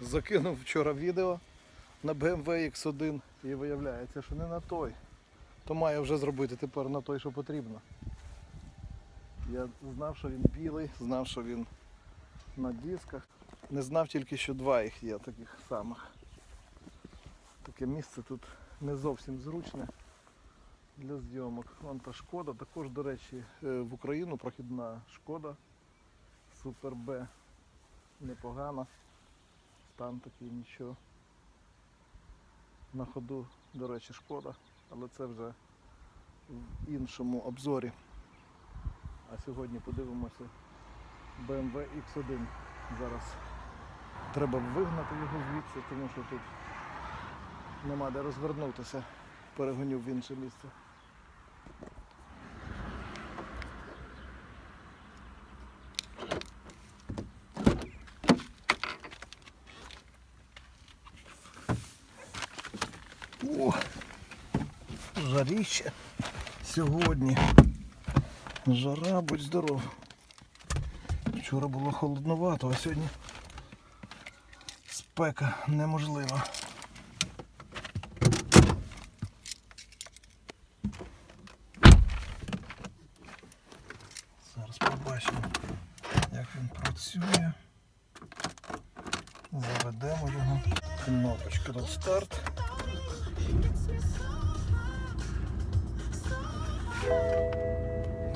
Закинув вчора відео на BMW X1 і виявляється, що не на той. То маю вже зробити тепер на той, що потрібно. Я знав, що він білий, знав, що він на дисках. Не знав тільки, що два їх є таких самих. Таке місце тут не зовсім зручне для зйомок. Вон та шкода. Також, до речі, е, в Україну прохідна шкода. Супер Б. Непогана. Стан такий нічого. На ходу, до речі, шкода, але це вже в іншому обзорі. А сьогодні подивимося BMW X1. Зараз треба вигнати його звідси, тому що тут нема де розвернутися. Перегоню в інше місце. Жаріще сьогодні. Жара, будь здоров. Вчора було холодновато, а сьогодні спека неможлива. Зараз побачимо, як він працює. Заведемо його. Кнопочка тут старт.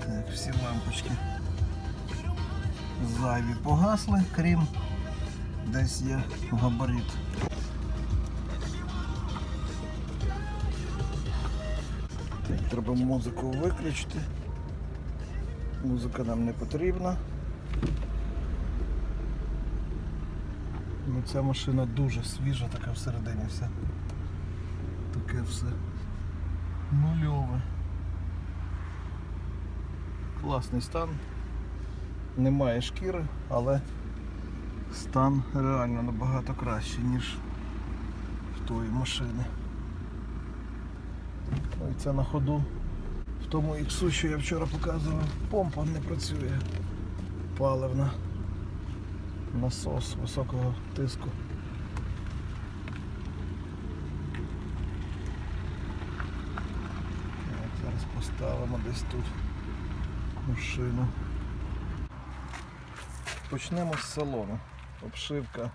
Так, всі лампочки зайві погасли, крім десь є габарит. Так, треба музику виключити. Музика нам не потрібна. Ну, ця машина дуже свіжа, така всередині вся. Таке все нульове. Класний стан. Немає шкіри, але стан реально набагато кращий, ніж в тої машини. Ну і це на ходу. В тому іксу, що я вчора показував, помпа не працює. Паливна. Насос високого тиску. Зараз поставимо десь тут машину. Почнемо з салону. Обшивка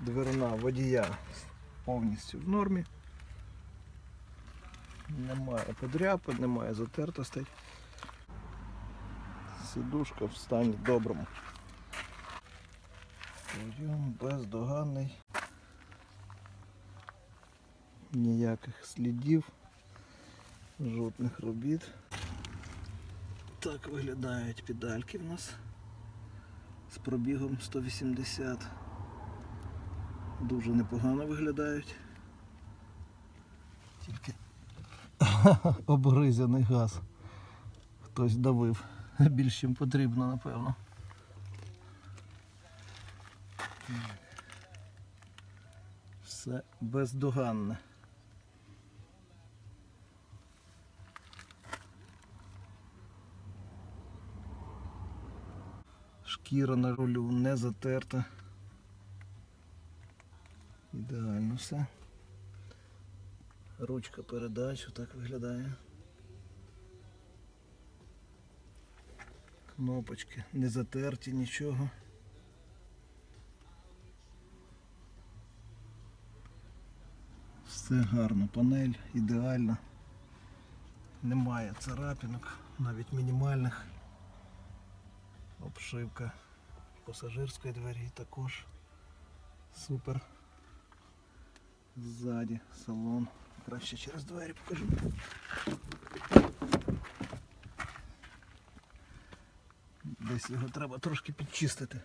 дверна водія повністю в нормі. Немає подряпин, немає затертостей. Сидушка в стані доброму. Подйом бездоганний. Ніяких слідів, жодних робіт. Так виглядають педальки в нас з пробігом 180. Дуже непогано виглядають. Тільки обгризаний газ. Хтось давив більш чим потрібно, напевно. Все бездоганне. Шкіра на рулю не затерта. Ідеально все. Ручка передач отак виглядає. Кнопочки не затерті нічого. Все гарно, панель ідеальна. Немає царапінок, навіть мінімальних. Обшивка пасажирської двері також супер. Ззаді салон. Краще через двері покажу. Десь його треба трошки підчистити.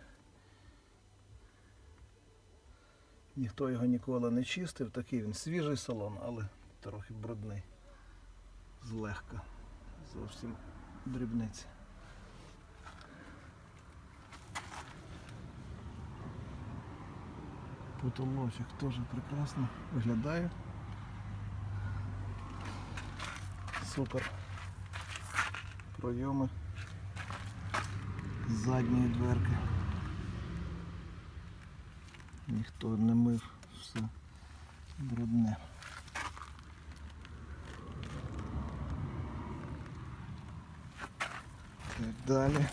Ніхто його ніколи не чистив, такий він свіжий салон, але трохи брудний. Злегка. Зовсім дрібниці. Потолочок теж прекрасно виглядає. Супер. Пройоми задньої дверки. Ніхто не мив, все брудне. Так, далі.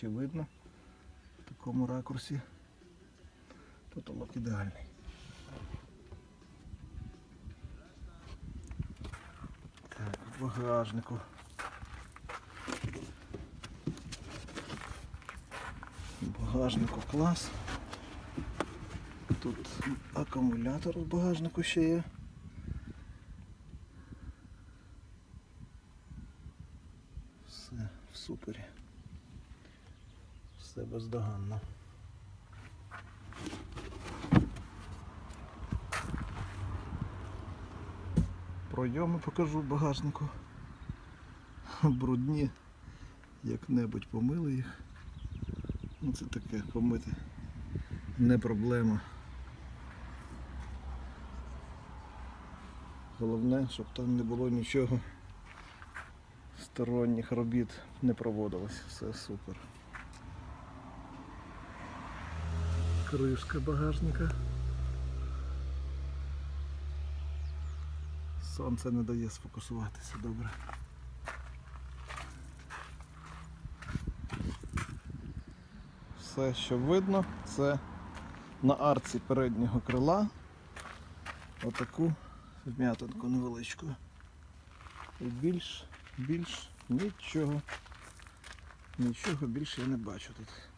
Тут видно в такому ракурсі. Потолок ідеальний. Так, в багажнику. В багажнику клас. Тут акумулятор в багажнику ще є. Все в супері. Все бездоганно. Пройоми покажу в багажнику. Брудні. Як-небудь помили їх. Ну це таке помити. Не проблема. Головне, щоб там не було нічого сторонніх робіт не проводилось. Все супер. Кришка багажника. Сонце не дає сфокусуватися добре. Все, що видно, це на арці переднього крила отаку вм'ятинку невеличку. І більш, більш нічого. Нічого більше я не бачу тут.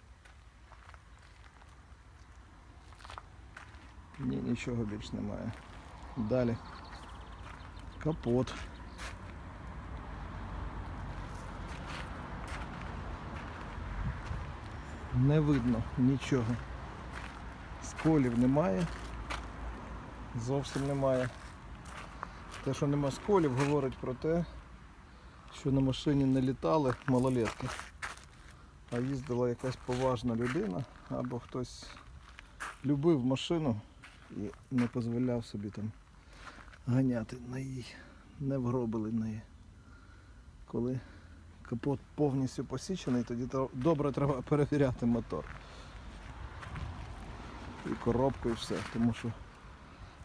Ні, нічого більш немає. Далі. Капот. Не видно нічого. Сколів немає. Зовсім немає. Те, що нема сколів, говорить про те, що на машині не літали малолетки, а їздила якась поважна людина або хтось любив машину і не дозволяв собі там ганяти на їй, не вгробили неї. Коли капот повністю посічений, тоді добре треба перевіряти мотор. І коробку, і все, тому що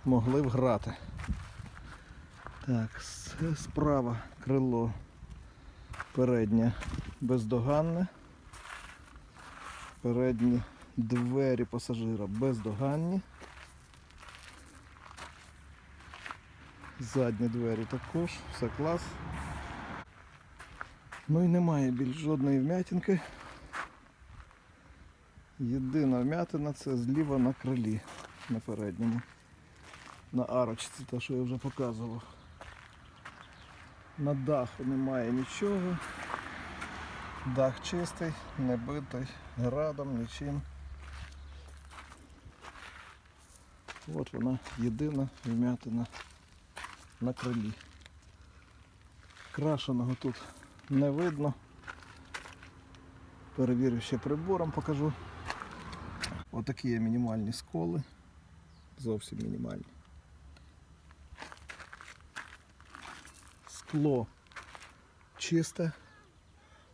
могли вграти. Так, справа крило переднє бездоганне. Передні двері пасажира бездоганні. Задні двері також, все клас. Ну і немає більш жодної вмятинки. Єдина вмятина це зліва на крилі на передньому. На арочці, те, що я вже показував. На даху немає нічого. Дах чистий, не битий градом, нічим. От вона єдина вмятина на крилі. Крашеного тут не видно. Перевірю ще прибором, покажу. Отакі є мінімальні сколи. Зовсім мінімальні. Скло чисте.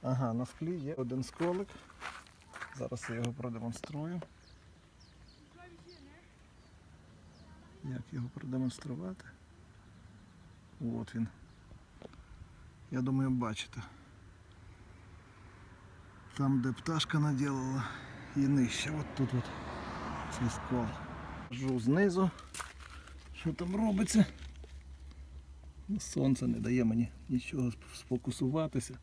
Ага, на склі є один сколик. Зараз я його продемонструю. Як його продемонструвати? От він. Я думаю, бачите. Там, де пташка наділила і нижче. От тут от цей скол. Жу знизу. Що там робиться? Ну, Сонце не дає мені нічого сфокусуватися.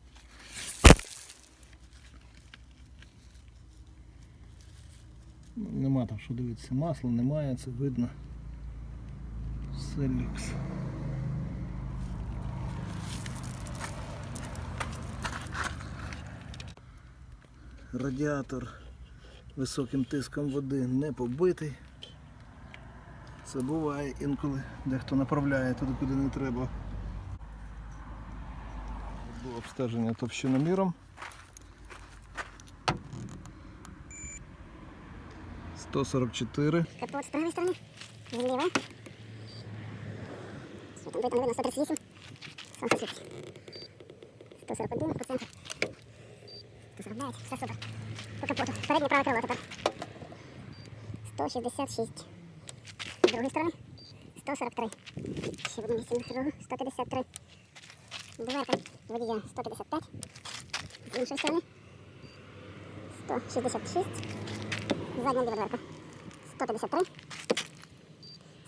Ну, Нема там що дивитися. Масла немає, це видно. Все люкс. Радіатор високим тиском води не побитий. Це буває інколи дехто направляє туди, куди не треба. Було обстеження товщиноміром. 144. Капот с правой стороны. Зліва. Що там видно, видно, 138. Сонце світить. 141 149, все супер. По капоту. Переднє праве крило тепер. 166. З другої сторони. 143. Ще в одному місці на другу. 153. Дверка водія 155. З іншої сторони. 166. Задня дверка. 153.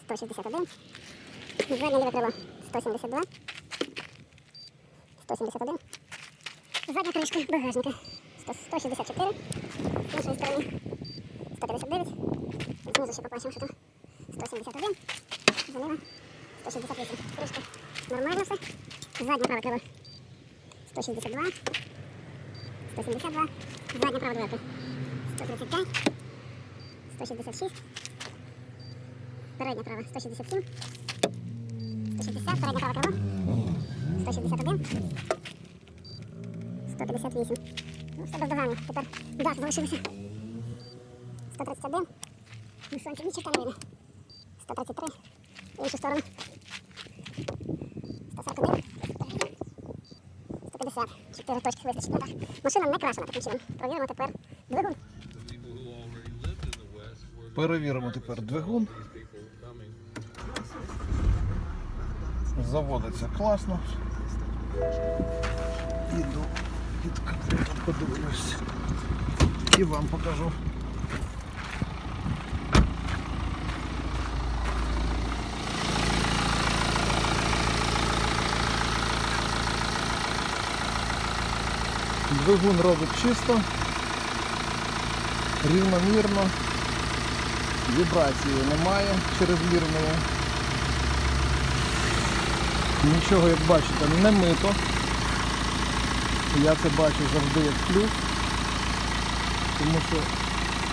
161. Заднє ліве крило 172. 171. Задня кришка багажника 100 164. З іншої сторони 159. Знизу ще побачимо, що там 171. Заліва 168. Кришка нормально все. Заднє праве крило 162. 172. Задня права дверка 135. 166. Передня права 167. 160. Передня права крило 161. 158. Ну, все бездоганно. Тепер дах залишився. 131. Ну, сонце нічого не видно. 133. В іншу сторону. 141. 150. Чотири точки вистачить дах. Машина не крашена таким чином. Провіримо тепер двигун. Перевіримо тепер двигун. Заводиться класно. Іду подивлюсь. І вам покажу. Двигун робить чисто, рівномірно. Вібрації немає чрезмірної. Нічого, як бачите, не мито. Я це бачу завжди як плюс. Тому що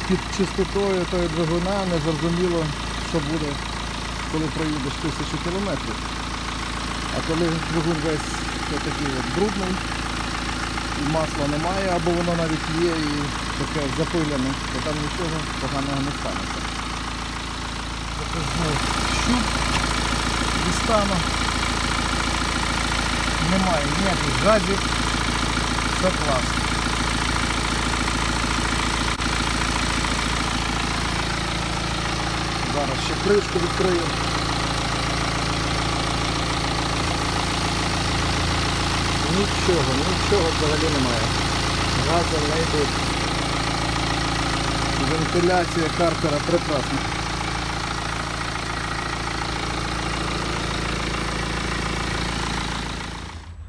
під чистотою тої двигуна не зрозуміло, що буде, коли проїдеш тисячу кілометрів. А коли двигун весь такий от брудний, і масла немає, або воно навіть є і таке запилене, то там нічого поганого не станеться. Покажу щуп дістану. Немає ніяких газів. Класно. Зараз ще кришку відкрию. Нічого, нічого взагалі немає. Газу не йдуть. Вентиляція картера прекрасна.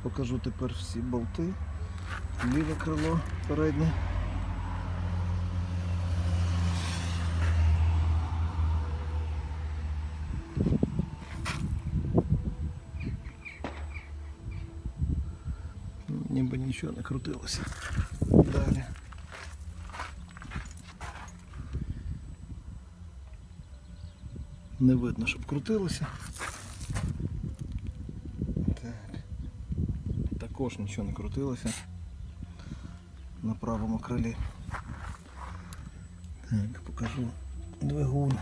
Покажу тепер всі болти. Ліве крило переднє. Ніби нічого не крутилося. Далі. Не видно, щоб крутилося. Так. Також нічого не крутилося на правому крилі. Так, покажу двигун.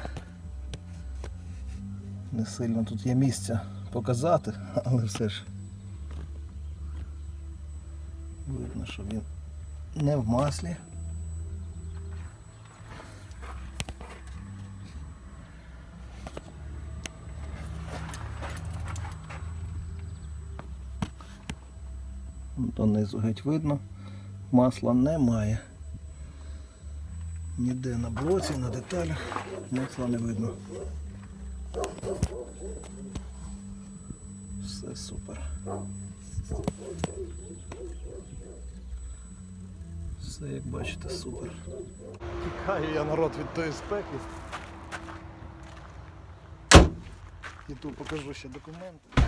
Не сильно тут є місця показати, але все ж видно, що він не в маслі. Донизу геть видно, масла немає. Ніде на блоці, на деталях масла не видно. Все супер. Все, як бачите, супер. Тікаю я народ від тої спеки. І тут покажу ще документи.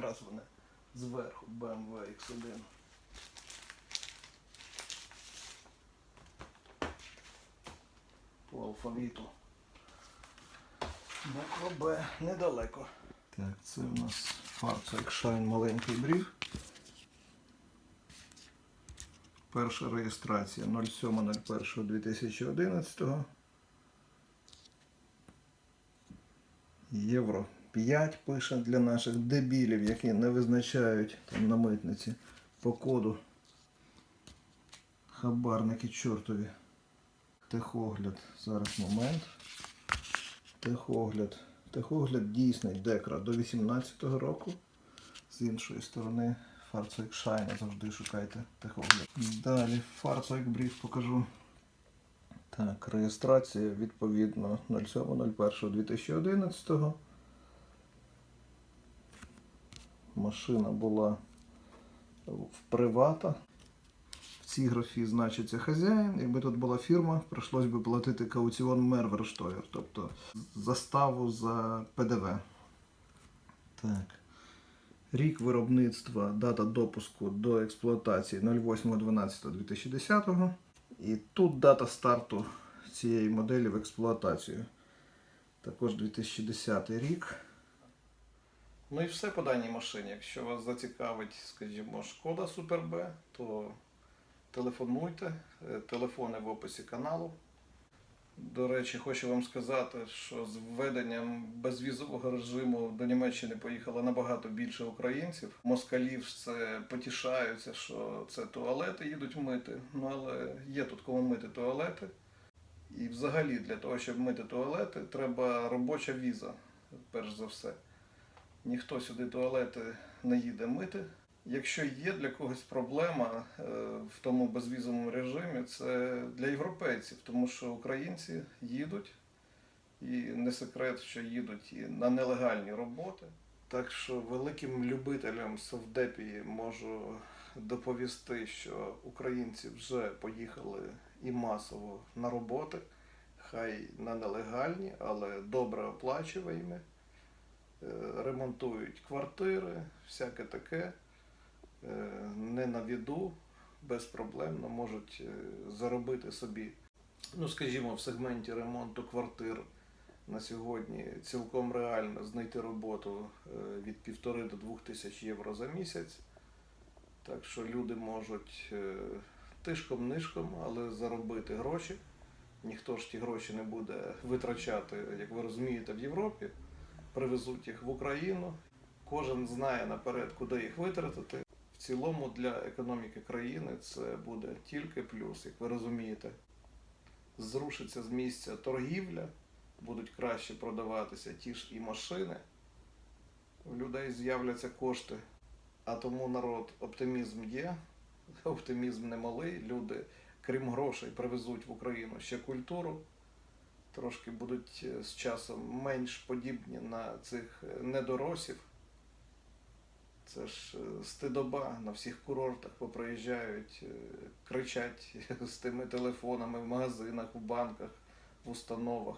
Якраз вони зверху BMW X1. По алфавіту. Буква Б недалеко. Так, це у нас Farsight Shine маленький брів. Перша реєстрація 07.01.2011. Євро 5 пише для наших дебілів, які не визначають там на митниці по коду. Хабарники чортові. Техогляд. Зараз момент. Техогляд. Техогляд дійсний декра до 18-го року. З іншої сторони, фарцойк Shine завжди шукайте техогляд. Далі фарцойк бріф покажу. Так, реєстрація відповідно 07.01.2011. Машина була в привата. В цій графі значиться хазяїн. Якби тут була фірма, прийшлось би платити кауціон Мерверштойер, тобто заставу за ПДВ. Так. Рік виробництва, дата допуску до експлуатації 08.12.2010. І тут дата старту цієї моделі в експлуатацію. Також 2010 рік. Ну і все по даній машині. Якщо вас зацікавить, скажімо, шкода Супер Б, то телефонуйте. Е, Телефони в описі каналу. До речі, хочу вам сказати, що з введенням безвізового режиму до Німеччини поїхало набагато більше українців. Москалів це потішаються, що це туалети їдуть мити. Ну але є тут кому мити туалети. І взагалі для того, щоб мити туалети, треба робоча віза, перш за все. Ніхто сюди туалети не їде мити. Якщо є для когось проблема е, в тому безвізовому режимі, це для європейців, тому що українці їдуть, і не секрет, що їдуть і на нелегальні роботи. Так що великим любителям Совдепії можу доповісти, що українці вже поїхали і масово на роботи, хай на нелегальні, але добре оплачувані. Е, Ремонтують квартири, всяке таке е, не на віду, безпроблемно можуть е, заробити собі. Ну, скажімо, в сегменті ремонту квартир на сьогодні цілком реально знайти роботу від півтори до двох тисяч євро за місяць. Так що люди можуть тишком-нишком, але заробити гроші. Ніхто ж ті гроші не буде витрачати, як ви розумієте, в Європі. Привезуть їх в Україну. Кожен знає наперед, куди їх витратити. В цілому для економіки країни це буде тільки плюс, як ви розумієте. Зрушиться з місця торгівля, будуть краще продаватися ті ж і машини. У людей з'являться кошти. А тому народ оптимізм є, оптимізм немалий. Люди, крім грошей, привезуть в Україну ще культуру. Трошки будуть е, з часом менш подібні на цих е, недоросів. Це ж е, стидоба на всіх курортах поприїжджають, кричать з тими телефонами в магазинах, у банках, в установах.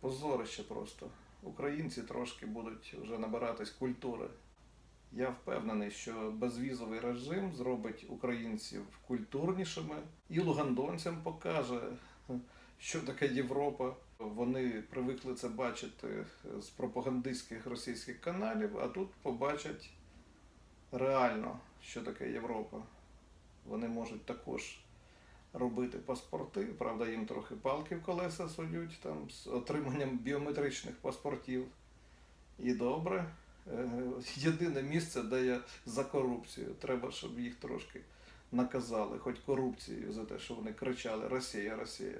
Позорище просто. Українці трошки будуть вже набиратись культури. Я впевнений, що безвізовий режим зробить українців культурнішими і лугандонцям покаже, що таке Європа. Вони привикли це бачити з пропагандистських російських каналів, а тут побачать реально, що таке Європа. Вони можуть також робити паспорти. Правда, їм трохи палки в колеса сують там з отриманням біометричних паспортів. І добре. Е, Єдине місце, де я за корупцію. Треба, щоб їх трошки наказали, хоч корупцією за те, що вони кричали Росія, Росія.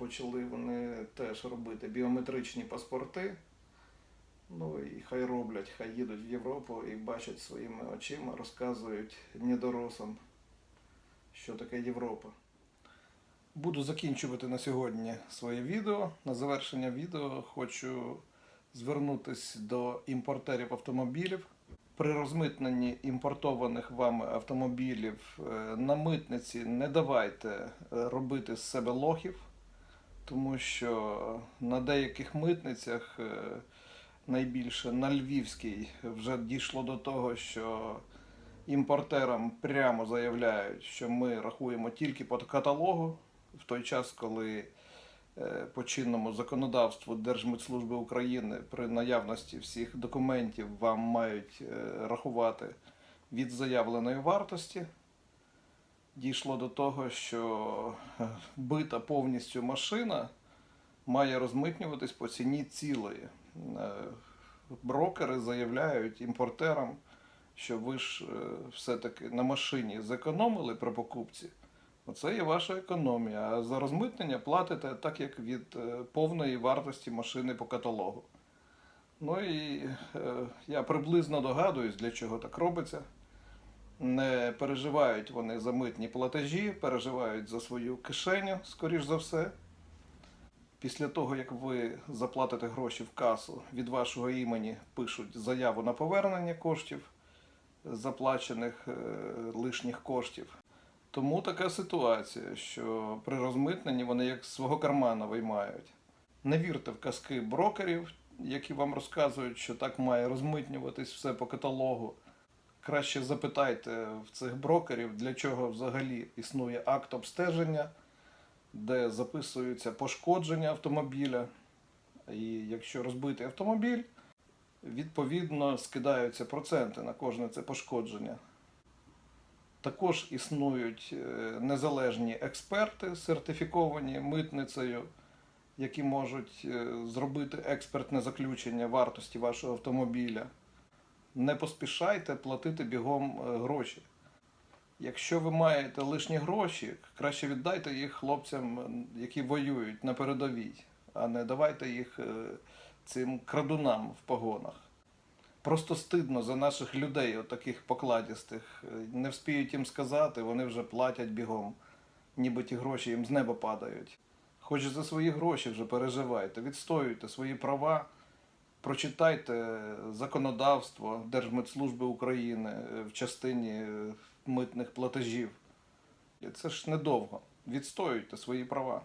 Почали вони теж робити біометричні паспорти. Ну і хай роблять, хай їдуть в Європу і бачать своїми очима, розказують недоросам, що таке Європа. Буду закінчувати на сьогодні своє відео. На завершення відео хочу звернутися до імпортерів автомобілів. При розмитненні імпортованих вами автомобілів е, на митниці не давайте е, робити з себе лохів, тому що на деяких митницях, е, найбільше на Львівській, вже дійшло до того, що імпортерам прямо заявляють, що ми рахуємо тільки по каталогу, в той час, коли е, по чинному законодавству Держмитслужби України при наявності всіх документів вам мають е, рахувати від заявленої вартості. Дійшло до того, що е, бита повністю машина має розмитнюватись по ціні цілої. Е, Брокери заявляють імпортерам, що ви ж е, все-таки на машині зекономили при покупці. Оце є ваша економія. А за розмитнення платите так, як від повної вартості машини по каталогу. Ну і я приблизно догадуюсь, для чого так робиться. Не переживають вони за митні платежі, переживають за свою кишеню, скоріш за все. Після того, як ви заплатите гроші в касу, від вашого імені пишуть заяву на повернення коштів, заплачених е, лишніх коштів. Тому така ситуація, що при розмитненні вони як свого кармана виймають. Не вірте в казки брокерів, які вам розказують, що так має розмитнюватись все по каталогу. Краще запитайте в цих брокерів, для чого взагалі існує акт обстеження, де записуються пошкодження автомобіля. І якщо розбитий автомобіль, відповідно скидаються проценти на кожне це пошкодження. Також існують е, незалежні експерти, сертифіковані митницею, які можуть е, зробити експертне заключення вартості вашого автомобіля. Не поспішайте платити бігом е, гроші. Якщо ви маєте лишні гроші, краще віддайте їх хлопцям, які воюють на передовій, а не давайте їх е, цим крадунам в погонах. Просто стидно за наших людей, отаких покладістих. Е, Не вспіють їм сказати, вони вже платять бігом, ніби ті гроші їм з неба падають. Хоч за свої гроші вже переживайте, відстоюйте свої права, прочитайте законодавство Держмитслужби України е, в частині е, митних платежів. Це ж недовго. Відстоюйте свої права.